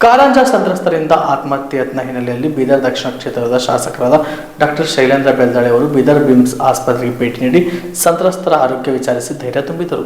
ಕಾರಂಜ ಸಂತ್ರಸ್ತರಿಂದ ಆತ್ಮಹತ್ಯೆ ಯತ್ನ ಹಿನ್ನೆಲೆಯಲ್ಲಿ ಬೀದರ್ ದಕ್ಷಿಣ ಕ್ಷೇತ್ರದ ಶಾಸಕರಾದ ಡಾಕ್ಟರ್ ಶೈಲೇಂದ್ರ ಬೆಳ್ದಾಳೆ ಅವರು ಬೀದರ್ ಬಿಮ್ಸ್ ಆಸ್ಪತ್ರೆಗೆ ಭೇಟಿ ನೀಡಿ ಸಂತ್ರಸ್ತರ ಆರೋಗ್ಯ ವಿಚಾರಿಸಿ ಧೈರ್ಯ ತುಂಬಿದರು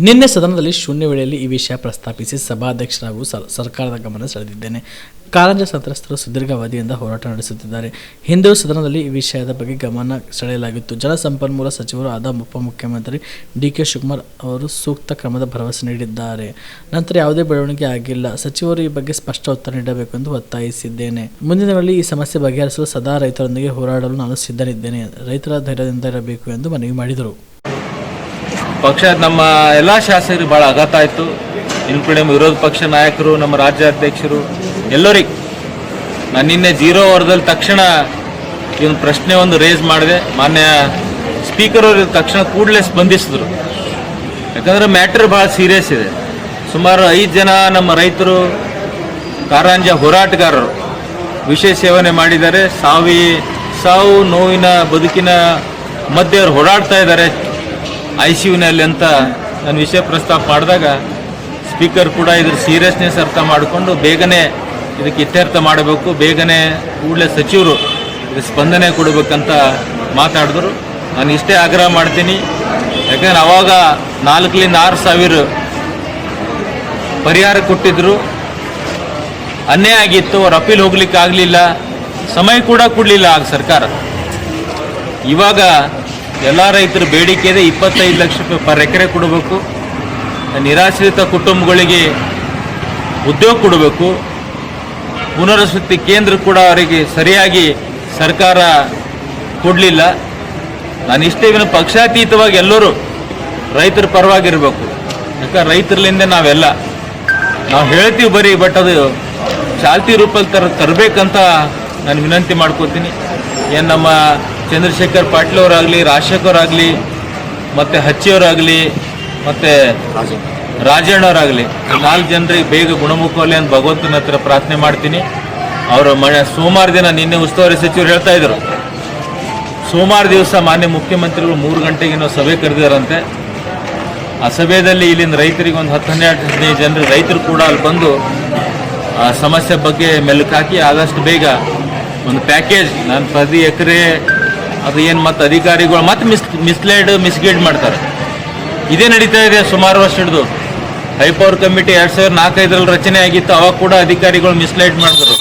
ನಿನ್ನೆ ಸದನದಲ್ಲಿ ಶೂನ್ಯ ವೇಳೆಯಲ್ಲಿ ಈ ವಿಷಯ ಪ್ರಸ್ತಾಪಿಸಿ ಸಭಾಧ್ಯಕ್ಷರಾಗೂ ಸ- ಸರ್ಕಾರದ ಗಮನ ಸೆಳೆದಿದ್ದೇನೆ. ಕಾರಂಜ ಸಂತ್ರಸ್ತರು ಸುದೀರ್ಘಾವಧಿಯಿಂದ ಹೋರಾಟ ನಡೆಸುತ್ತಿದ್ದಾರೆ. ಹಿಂದೂ ಸದನದಲ್ಲಿ ಈ ವಿಷಯದ ಬಗ್ಗೆ ಗಮನ ಸೆಳೆಯಲಾಗಿತ್ತು. ಜಲಸಂಪನ್ಮೂಲ ಸಚಿವರು ಆದ ಉಪಮುಖ್ಯಮಂತ್ರಿ ಡಿ ಕೆ ಶಿವಕುಮಾರ್ ಅವರು ಸೂಕ್ತ ಕ್ರಮದ ಭರವಸೆ ನೀಡಿದ್ದಾರೆ. ನಂತರ ಯಾವುದೇ ಬೆಳವಣಿಗೆ ಆಗಿಲ್ಲ. ಸಚಿವರು ಈ ಬಗ್ಗೆ ಸ್ಪಷ್ಟ ಉತ್ತರ ನೀಡಬೇಕು ಎಂದು ಒತ್ತಾಯಿಸಿದ್ದೇನೆ. ಮುಂದಿನ ದಿನಗಳಲ್ಲಿ ಈ ಸಮಸ್ಯೆ ಬಗೆಹರಿಸಲು ಸದಾ ರೈತರೊಂದಿಗೆ ಹೋರಾಡಲು ನಾನು ಸಿದ್ಧನಿದ್ದೇನೆ. ರೈತರ ಧೈರ್ಯದಿಂದ ಇರಬೇಕು ಎಂದು ಮನವಿ ಮಾಡಿದರು. ಪಕ್ಷ ನಮ್ಮ ಎಲ್ಲ ಶಾಸಕರಿಗೆ ಭಾಳ ಆಘಾತ ಆಯಿತು. ಇನ್ಕ್ಲೂಡಿಂಗ್ ವಿರೋಧ ಪಕ್ಷ ನಾಯಕರು, ನಮ್ಮ ರಾಜ್ಯಾಧ್ಯಕ್ಷರು, ಎಲ್ಲರಿಗೆ ನಾನು ನಿನ್ನೆ ಜೀರೋ ಅವರ್ದಲ್ಲಿ ತಕ್ಷಣ ಈ ಒಂದು ಪ್ರಶ್ನೆ ಒಂದು ರೇಸ್ ಮಾಡಿದೆ. ಮಾನ್ಯ ಸ್ಪೀಕರ್ ಅವರು ತಕ್ಷಣ ಕೂಡಲೇ ಸ್ಪಂದಿಸಿದ್ರು. ಯಾಕಂದರೆ ಮ್ಯಾಟ್ರ್ ಭಾಳ ಸೀರಿಯಸ್ ಇದೆ. ಸುಮಾರು ಐದು ಜನ ನಮ್ಮ ರೈತರು, ಕಾರಂಜ ಹೋರಾಟಗಾರರು ವಿಷಯ ಸೇವನೆ ಮಾಡಿದ್ದಾರೆ. ಸಾವಿ ಸಾವು ನೋವಿನ ಬದುಕಿನ ಮಧ್ಯೆ ಅವರು ಹೋರಾಡ್ತಾ ಇದ್ದಾರೆ. ಐ ಸಿ ಯುನಲ್ಲಿ ಅಂತ ನಾನು ವಿಷಯ ಪ್ರಸ್ತಾಪ ಮಾಡಿದಾಗ ಸ್ಪೀಕರ್ ಕೂಡ ಇದ್ರ ಸೀರಿಯಸ್ನೆಸ್ ಅರ್ಥ ಮಾಡಿಕೊಂಡು ಬೇಗನೆ ಇದಕ್ಕೆ ಇತ್ಯರ್ಥ ಮಾಡಬೇಕು, ಬೇಗನೆ ಕೂಡಲೇ ಸಚಿವರು ಇದಕ್ಕೆ ಸ್ಪಂದನೆ ಕೊಡಬೇಕಂತ ಮಾತಾಡಿದ್ರು. ನಾನು ಇಷ್ಟೇ ಆಗ್ರಹ ಮಾಡ್ತೀನಿ. ಯಾಕಂದ್ರೆ ಅವಾಗ ನಾಲ್ಕರಿಂದ ಆರು ಸಾವಿರ ಪರಿಹಾರ ಕೊಟ್ಟಿದ್ರು. ಅನ್ಯಾಯ ಆಗಿತ್ತು, ಅವ್ರು ಅಪೀಲ್ ಹೋಗ್ಲಿಕ್ಕೆ ಆಗಲಿಲ್ಲ. ಸಮಯ ಕೂಡ ಕೊಡಲಿಲ್ಲ ಆಗ ಸರ್ಕಾರ. ಇವಾಗ ಎಲ್ಲ ರೈತರ ಬೇಡಿಕೆ ಇದೆ ಇಪ್ಪತ್ತೈದು ಲಕ್ಷ ರೂಪಾಯಿ ಪರ್ ಎಕರೆ ಕೊಡಬೇಕು. ನಿರಾಶ್ರಿತ ಕುಟುಂಬಗಳಿಗೆ ಉದ್ಯೋಗ ಕೊಡಬೇಕು. ಪುನರ್ವಸತಿ ಕೇಂದ್ರ ಕೂಡ ಅವರಿಗೆ ಸರಿಯಾಗಿ ಸರ್ಕಾರ ಕೊಡಲಿಲ್ಲ. ನಾನು ಇಷ್ಟೇ ಇವನು ಪಕ್ಷಾತೀತವಾಗಿ ಎಲ್ಲರೂ ರೈತರ ಪರವಾಗಿರಬೇಕು. ಯಾಕಂದ್ರೆ ರೈತರಲ್ಲಿಂದ ನಾವೆಲ್ಲ. ನಾವು ಹೇಳ್ತೀವಿ ಬರೀ ಬಟ್ ಅದು ಚಾಲ್ತಿ ರೂಪದಲ್ಲಿ ತರ ತರಬೇಕಂತ ನಾನು ವಿನಂತಿ ಮಾಡ್ಕೋತೀನಿ. ಏನು ನಮ್ಮ ಚಂದ್ರಶೇಖರ್ ಪಾಟೀಲ್ ಅವರಾಗಲಿ ರಾಜಶೇಖರ್ ಆಗಲಿ ಮತ್ತು ಹಚ್ಚಿಯವರಾಗಲಿ ಮತ್ತು ರಾಜಣ್ಣವರಾಗಲಿ ನಾಲ್ಕು ಜನರಿಗೆ ಬೇಗ ಗುಣಮುಖವಲ್ಲಿ ಅಂತ ಭಗವಂತನ ಹತ್ರ ಪ್ರಾರ್ಥನೆ ಮಾಡ್ತೀನಿ. ಅವರು ಮ ಸೋಮವಾರ ದಿನ ನಿನ್ನೆ ಉಸ್ತುವಾರಿ ಸಚಿವರು ಹೇಳ್ತಾ ಇದ್ರು. ಸೋಮವಾರ ದಿವಸ ಮಾನ್ಯ ಮುಖ್ಯಮಂತ್ರಿಗಳು ಮೂರು ಗಂಟೆಗೆ ನಾವು ಸಭೆ ಕರೆದಿದ್ದಾರಂತೆ. ಆ ಸಭೆಯಲ್ಲಿ ಇಲ್ಲಿಂದ ರೈತರಿಗೆ ಒಂದು ಹತ್ತು ಹನ್ನೆರಡು ಹದಿನೈದು ಜನರು ರೈತರು ಕೂಡ ಅಲ್ಲಿ ಬಂದು ಆ ಸಮಸ್ಯೆ ಬಗ್ಗೆ ಮೆಲುಕಾಕಿ, ಆದಷ್ಟು ಬೇಗ ಒಂದು ಪ್ಯಾಕೇಜ್, ನಾನು ಪ್ರತಿ ಎಕರೆ ಅದು ಏನು ಮತ್ತು ಅಧಿಕಾರಿಗಳು ಮತ್ತೆ ಮಿಸ್ ಮಿಸ್ಲೈಡ್ ಮಿಸ್ಗೈಡ್ ಮಾಡ್ತಾರೆ. ಇದೇ ನಡೀತಾ ಇದೆ ಸುಮಾರು ವರ್ಷ ಹಿಡಿದು ಹೈಪವರ್ ಕಮಿಟಿ ಎರಡು ಸಾವಿರದ ನಾಲ್ಕೈದರಲ್ಲಿ ರಚನೆ ಆಗಿತ್ತು ಅವಾಗ ಕೂಡ ಅಧಿಕಾರಿಗಳು ಮಿಸ್ಲೈಡ್ ಮಾಡಿದ್ರು.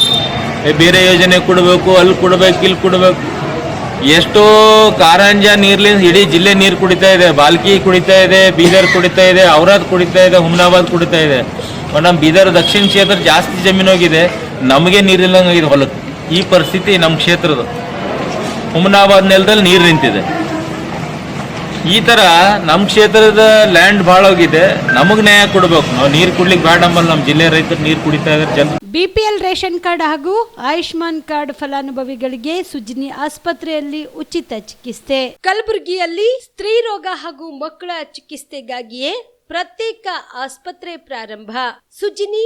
ಏ, ಬೇರೆ ಯೋಜನೆ ಕೊಡಬೇಕು ಅಲ್ಲಿ ಕೊಡಬೇಕು ಇಲ್ಲಿ ಕೊಡಬೇಕು. ಎಷ್ಟೋ ಕಾರಂಜ ನೀರ್ಲಿಂದ ಇಡೀ ಜಿಲ್ಲೆ ನೀರು ಕುಡಿತಾ ಇದೆ. ಬಾಲ್ಕಿ ಕುಡಿತಾ ಇದೆ ಬೀದರ್ ಕುಡಿತಾ ಇದೆ ಔರಾದ್ ಕುಡಿತಾ ಇದೆ ಹುಮ್ನಾಬಾದ್ ಕುಡಿತಾ ಇದೆ. ಮೇಡಮ್ ಬೀದರ್ ದಕ್ಷಿಣ ಕ್ಷೇತ್ರ ಜಾಸ್ತಿ ಜಮೀನು ಹೋಗಿದೆ. ನಮಗೆ ನೀರಿಲ್ಲಂಗಿದೆ ಹೊಲಕ್ಕೆ. ಈ ಪರಿಸ್ಥಿತಿ ನಮ್ಮ ಕ್ಷೇತ್ರದ ಹುಮ್ನಾಬಾದ್ ನೆಲದಲ್ಲಿ ನೀರು ನಿಂತಿದೆ. ಈ ಥರ ನಮ್ಮ ಕ್ಷೇತ್ರದ ಲ್ಯಾಂಡ್ ಭಾಳ ಹೋಗಿದೆ. ನಮಗೆ ನ್ಯಾಯ ಕೊಡಬೇಕು. ನಾವು ನೀರು ಕುಡ್ಲಿಕ್ಕೆ ಬೇಡ ನಮ್ಮ ಜಿಲ್ಲೆ ರೈತರು ನೀರು ಕುಡಿತಾ ಇದ್ದಾರೆ ಜನ ಬಿಪಿಎಲ್ ರೇಷನ್ ಕಾರ್ಡ್ ಹಾಗೂ ಆಯುಷ್ಮಾನ್ ಕಾರ್ಡ್ ಫಲಾನುಭವಿಗಳಿಗೆ ಸುಜಿನಿ ಆಸ್ಪತ್ರೆಯಲ್ಲಿ ಉಚಿತ ಚಿಕಿತ್ಸೆ. ಕಲಬುರಗಿಯಲ್ಲಿ ಸ್ತ್ರೀ ರೋಗ ಹಾಗೂ ಮಕ್ಕಳ ಚಿಕಿತ್ಸೆಗಾಗಿಯೇ ಪ್ರತ್ಯೇಕ ಆಸ್ಪತ್ರೆ ಪ್ರಾರಂಭ. ಸುಜಿನಿ